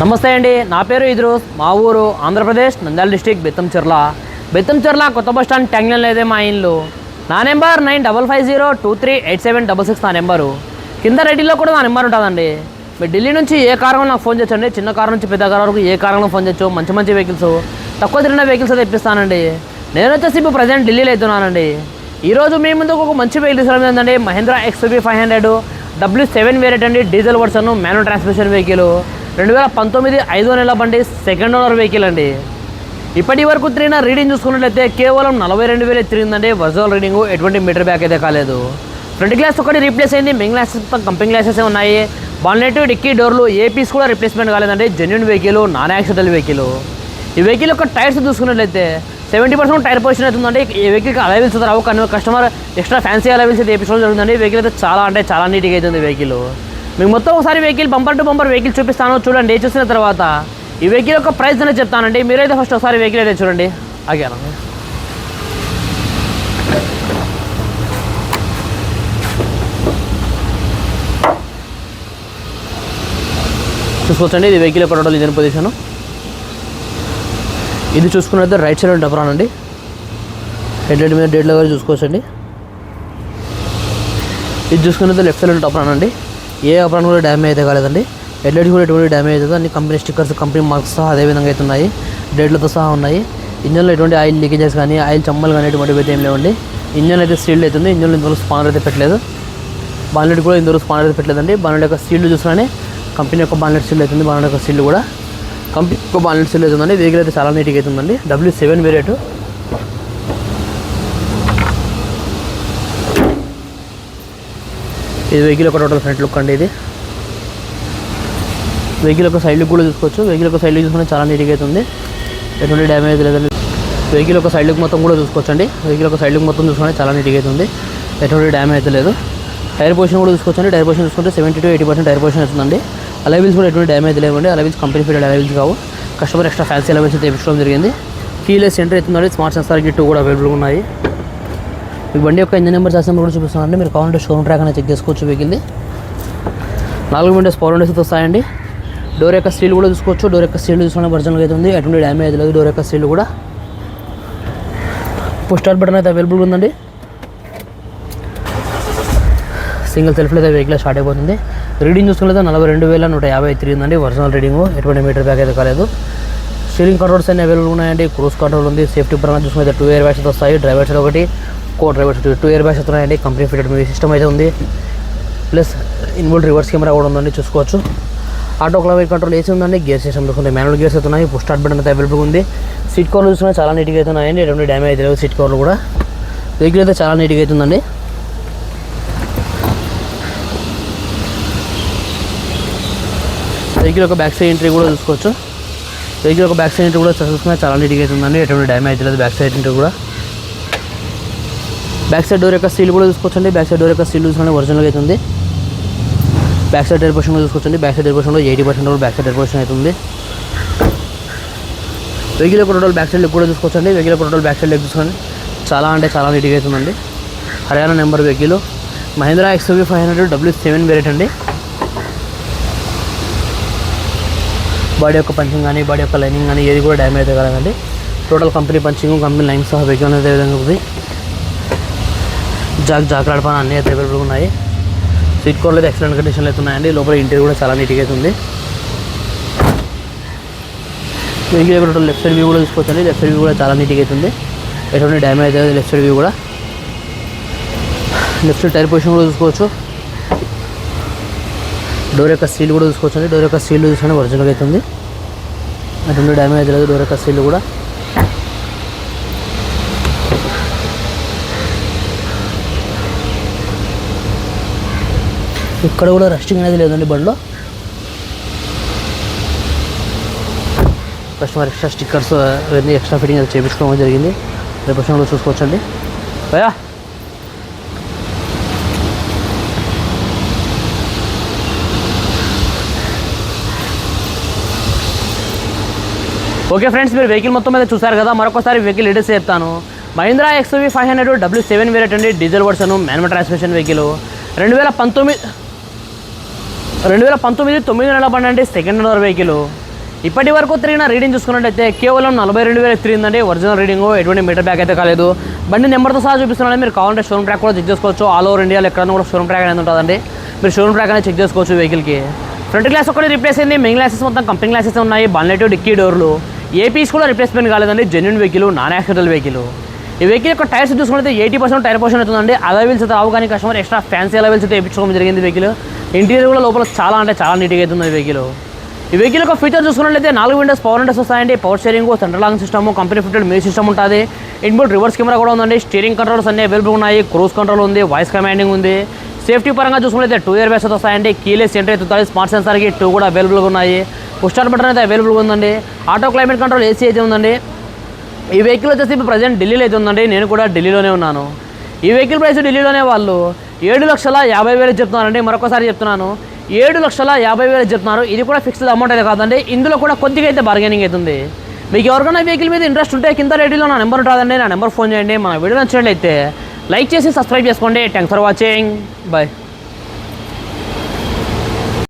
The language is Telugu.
నమస్తే అండి నా పేరు ఇద్రూస్ మా ఊరు ఆంధ్రప్రదేశ్ నంద్యాల డిస్టిక్ బెత్తంచెర్ల బెత్తంచెర్ల కొత్త బస్ స్టాండ్ ట్యాంగ్లన్ లేదే మా ఇల్లు. నా number nine double five zero two three eight seven double six నా నెంబరు. కింద రెడ్డిలో కూడా నా నెంబర్ ఉంటుందండి. మీరు ఢిల్లీ నుంచి ఏ కారణం నాకు ఫోన్ చేయొచ్చండి చిన్న కారు నుంచి పెద్ద కారు వరకు ఏ కారణం ఫోన్ చేయొచ్చు మంచి మంచి వెహికల్స్ తక్కువ తిరిగిన వెహికల్స్ అయితే తెప్పిస్తానండి నేను వచ్చేసి ఇప్పుడు ప్రజెంట్ ఢిల్లీలో అవుతున్నానండి ఈరోజు మీ ముందుకు ఒక మంచి వెహికల్ తీసుకురావడం ఏంటంటే Mahindra XUV five hundred W seven variant అండి diesel version manual transmission vehicle. రెండు వేల పంతొమ్మిది ఐదో నెల బండి సెకండ్ ఓనర్ వెహికల్ అండి. ఇప్పటి వరకు తిరిగిన రీడింగ్ చూసుకున్నట్లయితే కేవలం నలభై రెండు వేలు తిరిగిందండి. వర్జువల్ రీడింగ్ ఎటువంటి మీటర్ బ్యాక్ అయితే కాలేదు. ఫ్రంట్ గ్లాస్ ఒకటి రీప్లేస్ అయింది. మెయిన్ గ్లాసెస్ మొత్తం కంపెనీ గ్లాసెస్ ఉన్నాయి. బాన్లెట్ డిక్కీ డోర్లు ఏ పీస్ కూడా రిప్లేస్మెంట్ కాలేదండి. Genuine vehicle non accidental vehicle ఈ వెహికల్ యొక్క టైర్స్ చూసుకున్నట్లయితే సెవెంటీ పర్సెంట్ టైర్ పొజిషన్ అవుతుందండి ఈ వెహికల్కి అలవెల్స్ రావు. కానీ కస్టమర్ ఎక్స్ట్రా ఫ్యాన్సీ అలవెల్స్ అయితే ఏపీ జరుగుతుంది వెహికల్ అయితే చాలా అంటే చాలా నీట్గా అవుతుంది వెహికల్ మీకు మొత్తం ఒకసారి vehicle bumper to bumper vehicle చూపిస్తాను. చూడండి చూసిన తర్వాత ఈ వెహికల్ యొక్క ప్రైస్ అనేది చెప్తానండి. మీరైతే ఫస్ట్ ఒకసారి వెహికల్ అయితే చూడండి. ఆగాను చూసుకోవచ్చండి ఇది వెహికల్ యొక్క టోటల్ ఇంజన్ పొజిషన్ ఇది చూసుకున్నట్లయితే రైట్ సైడ్ డబరాన్ అండి. మీద డేట్లో లెవెల్ చూసుకోవచ్చండి. ఇది చూసుకున్నట్లయితే లెఫ్ట్ సైడ్ టపరాన్ అండి. ఏ అపరాన్ కూడా డ్యామేజ్ అయితే కాలేదండి. ఎల్ఈడి కూడా ఎటువంటి డ్యామేజ్ అవుతుంది అన్ని కంపెనీ స్టిక్కర్స్ కంపెనీ మార్క్స్ సహా అదే విధంగా అయితే ఉన్నాయి. డేట్లతో సహా ఉన్నాయి. ఇంజన్లో ఎటువంటి ఆయిల్ లీకేజెస్ కానీ ఆయిల్ చమ్మలు కానీ ఎటువంటివి అయితే ఏం లేవండి. ఇంజన్ అయితే స్టీల్ అవుతుంది. ఇంజన్లో ఇంతవరకు స్పానర్ అయితే పెట్టలేదు. బాన్లెట్ కూడా ఇంతవరకు స్పానర్ అయితే పెట్టలేదండి. బాన్లెట్ యొక్క సీల్డ్ చూసినానే కంపెనీ యొక్క బాన్లెట్ సీల్ అవుతుంది. బాన్లెట్ యొక్క సీల్డ్ కూడా. కంపెనీ యొక్క బాన్లెట్ సీల్ అవుతుందండి. వెహికల్ అయితే చాలా నీట్గా అవుతుందండి డబ్ల్యూ సెవెన్ వేరియట్ ఇది వెహికల్ ఒక టోటల్ ఫ్రంట్ లుక్ అండి ఇది. వెహికల్ ఒక సైడ్ లుక్ కూడా చూసుకోవచ్చు. వెహికల్ ఒక సైడ్ లుక్ చూసుకుంటే చాలా నీట్గా అవుతుంది ఎటువంటి డ్యామేజ్ లేదండి. వెహికల్ ఒక సైడ్ లుక్ మొత్తం కూడా చూసుకోవచ్చు అండి వెహికల్ ఒక సైడ్ లుక్ మొత్తం చూసుకుంటే చాలా నీట్గా అవుతుంది ఎటువంటి డ్యామేజ్ లేదు. టైర్ పొజిషన్ కూడా చూసుకోవచ్చండి. టైర్ పొజిషన్ చూసుకుంటే seventy to eighty percent tyre position అవుతుందండి. అలవీల్స్ కూడా ఎటువంటి డ్యామేజ్ లేవండి. Alloy wheels company fitted alloy wheels కావు. Customer extra fancy alloy wheels అయితే తెప్పించడం జరిగింది. కీలెస్ సెంటర్ అవుతుందండి స్మార్ట్ సెన్సార్ గిట్ కూడా అవైలబుల్గా ఉన్నాయి. ఈ బండి యొక్క ఇంజన్ నెంబర్ చేసిన కూడా చూపిస్తానండి మీరు కావాలంటే షోరూమ్ ట్రాక్ అనేది చెక్ చేసుకోవచ్చు వెహికల్ది నాలుగు విండోస్ పవర్ విండోస్ వస్తాయండి. డోర్ యొక్క స్టీల్ కూడా చూసుకోవచ్చు. డోర్ యొక్క స్టీల్ చూసుకున్న ఒరిజినల్గా అయితే ఉంది. ఎటువంటి డ్యామేజ్ లేదు. డోర్ యొక్క స్టీల్ కూడా. పుష్ స్టార్ట్ బటన్ అయితే అవైలబుల్గా ఉందండి. సింగిల్ సెల్ఫ్లో అయితే వెహికల్ స్టార్ట్ అయిపోతుంది. రీడింగ్ చూసుకున్నది నలభై రెండు వేల నూట యాభై తిరిగిందండి. ఒరిజినల్ రీడింగ్ ఎటువంటి మీటర్ బ్యాక్ అయితే కాలేదు. స్టీరింగ్ కంట్రోల్స్ అన్ని అవైలబుల్ ఉన్నాయండి. క్రూజ్ కంట్రోల్ ఉంది. సేఫ్టీ పరంగా చూసుకున్నది టూ ఇయర్ బ్యాగ్స్ వస్తాయి. డ్రైవర్స్ ఒకటి. Co drivers two air bags వస్తున్నాయండి కంపెనీ ఫిటెడ్ మీ సిస్టమ్ అయితే ఉంది. ప్లస్ ఇన్బుల్ రివర్స్ కెమెరా కూడా ఉందండి చూసుకోవచ్చు. ఆటో క్లైమేట్ కంట్రోల్ ఏసీ ఉందండి గేర్ సిస్టమ్ చూసుకుంటే మాన్యువల్ గేర్స్ అవుతున్నాయి పుష్ స్టార్ట్ బటన్ అయితే అవైలబుల్ ఉంది. సీట్ కవర్లు చూసినా చాలా నీట్గా అవుతున్నాయండి ఎటువంటి డ్యామేజ్ అయితే లేవు సీట్ కవర్లు కూడా. వెహికల్ అయితే చాలా నీట్గా అవుతుందండి. వెహికల్ ఒక బ్యాక్ సైడ్ ఎంట్రీ కూడా చూసుకోవచ్చు. వెహికల్ ఒక బ్యాక్ సైడ్ ఎంట్రీ కూడా చూసుకున్నా చాలా నీట్గా అవుతుందండి ఎటువంటి డ్యామేజ్ లేదు బ్యాక్ సైడ్ ఎంట్రీ కూడా. బ్యాక్ సైడ్ డోర్ యొక్క సీల్ కూడా చూసుకోవచ్చండి. బ్యాక్ సైడ్ డోర్ యొక్క సీల్ చూసుకుంటే ఒరిజినల్గా అవుతుంది బ్యాక్ సైడ్ టైర్ పొజిషన్ చూసుకోవచ్చండి. బ్యాక్ సైడ్ టైర్ పొజిషన్లో ఎయిటీ పర్సెంట్ కూడా బ్యాక్ సైడ్ టైర్ పొజిషన్ అవుతుంది. వెహికల్ యొక్క టోటల్ బ్యాక్ సైడ్ లెగ్ కూడా చూసుకోవచ్చండి. వెహికల్ యొక్క టోటల్ బ్యాక్ సైడ్ లెగ్ చూసుకోండి చాలా అంటే చాలా నీట్గా అవుతుందండి. Haryana number vehicle Mahindra XUV five hundred W seven variant అండి. బాడీ యొక్క పంచింగ్ కానీ బాడీ యొక్క లైనింగ్ కానీ ఏది కూడా డ్యామేజ్ అయితే కలగండి total company punching company line సహా వెహికల్ అనేది విధంగా ఉంది. జాక్ జాక్ రాడపాన అన్నీ అయితే అవైలబుల్ ఉన్నాయి. సీట్ కోర్లు అయితే ఎక్సలెంట్ కండిషన్లో అయితే ఉన్నాయండి. లోపల ఇంటీరియర్ కూడా చాలా నీట్గా అయితే ఉంది. వెహికల్ లెఫ్ట్ సైడ్ వ్యూ కూడా చూసుకోవచ్చండి లెఫ్ట్ సైడ్ వ్యూ కూడా చాలా నీట్గా అవుతుంది ఎటువంటి డ్యామేజ్ అయితే లెఫ్ట్ సైడ్ వ్యూ కూడా. లెఫ్ట్ సైడ్ టైర్ పొజిషన్ కూడా చూసుకోవచ్చు. డోర్ యొక్క సీల్ కూడా చూసుకోవచ్చు డోర్ యొక్క సీల్ చూసుకుంటే ఒరిజినల్ అవుతుంది అటువంటి డ్యామేజ్ లేదు. డోర్ యొక్క సీల్ కూడా. ఇక్కడ కూడా రెస్టింగ్ అనేది లేదండి బండిలో. కస్టమర్ ఎక్స్ట్రా స్టిక్కర్స్ అవన్నీ ఎక్స్ట్రా ఫిట్టింగ్ అది చేయించుకోవడం జరిగింది. రేపు వచ్చినప్పుడు చూసుకోవచ్చండి. భయా ఓకే ఫ్రెండ్స్ మీరు వెహికల్ మొత్తం మీద చూసారు కదా మరొకసారి వెహికల్ డీటెయిల్స్ చెప్తాను. Mahindra XUV five hundred W seven variant అండి diesel version manual transmission vehicle. రెండు వేల పంతొమ్మిది రెండు వేల పంతొమ్మిది తొమ్మిది నెలల బండి అంటే సెకండ్ ఓనర్ వెహికల్. ఇప్పటి వరకు తిరిగిన రీడింగ్ చూసుకున్నట్టయితే కేవలం నలభై రెండు వేలు తిరిగిందండి. ఒరిజినల్ రీడింగ్ ఎటువంటి మీటర్ బ్యాక్ అయితే కాలేదు. బండి నెంబర్తో సహా చూపిస్తున్నాను మీరు కావాలంటే షోరూమ్ ట్రాక్ కూడా చెక్ చేసుకోవచ్చు. ఆల్ ఓవర్ ఇండియాలో ఎక్కడైనా కూడా షోరూమ్ ట్రాక్ అనేది ఉంటుందండి. మీరు షోరూమ్ ట్రాక్ అనేది చెక్ చేసుకోవచ్చు వెహికల్కి ఫ్రంట్ గ్లాస్ ఒకటి రిప్లేస్ అయింది. మెయిన్ గ్లాసెస్ మొత్తం కంపెనీ గ్లాసెస్ ఉన్నాయి. బన్లెట్ డిక్కీ డోర్లు ఏ పీస్ కూడా రిప్లేస్మెంట్ కాలేదండి. Genuine vehicle non accidental vehicle ఈ వెహికల్ యొక్క టైర్స్ చూసుకుంటే ఎయిటీ పర్సెంట్ టైర్ పర్సెంట్ అవుతుందండి. అలా అయితే రావు కానీ కస్టమర్ ఎక్స్ట్రా ఫ్యాన్సీ అలా అయితే వేయించుకోవడం జరిగింది వెహికల్ ఇంటీరియర్ కూడా లోపల చాలా అంటే చాలా నీట్గా అవుతుంది ఈ వెహికల్ ఈ వెహికల్ యొక్క ఫీచర్ చూసుకున్నట్లయితే నాలుగు విండోస్ పవర్ విండోస్ వస్తాయండి. Power steering central lock system company fitted music system ఉంటుంది. ఇన్బుల్ రివర్స్ కెమెరా కూడా ఉందండి. స్టీరింగ్ కంట్రోల్స్ అన్ని అవైలబుల్ ఉన్నాయి. క్రూజ్ కంట్రోల్ ఉంది. వాయిస్ కమాండింగ్ ఉంది. సేఫ్టీ పరంగా చూసుకున్నట్లయితే టూ ఇయర్ బేస్ వస్తాయండి. కీలెస్ ఎంట్రీ ఎత్తుతాయి స్మార్ట్ సెన్సార్కి టూ కూడా అవైలబుల్గా ఉన్నాయి. పుష్ బటన్ అయితే అవైలబుల్గా ఉందండి. ఆటో క్లైమేట్ కంట్రోల్ ఏసీ అయితే ఉందండి. ఈ వెహికల్ వచ్చేసి ఇప్పుడు ప్రజెంట్ ఢిల్లీలో అయితే ఉందండి. నేను కూడా ఢిల్లీలోనే ఉన్నాను. ఈ వెహికల్ ప్రైస్ ఢిల్లీలోనే వాళ్ళు ఏడు లక్షల యాభై వేలు చెప్తున్నారండి మరొకసారి చెప్తున్నాను. ఏడు లక్షల యాభై వేలు చెప్తున్నారు. ఇది కూడా ఫిక్స్డ్ అమౌంట్ అయితే కాదండి. ఇందులో కూడా కొద్దిగా అయితే బార్గెనింగ్ అవుతుంది మీకు ఎవరికైనా వెహికల్ మీద ఇంట్రెస్ట్ ఉంటే కింద రేడియోలో నా నెంబర్ ఉంటుందండి. నా నెంబర్ ఫోన్ చేయండి. మన వీడియో నచ్చినట్లయితే లైక్ చేసి సబ్స్క్రైబ్ చేసుకోండి. Thanks for watching bye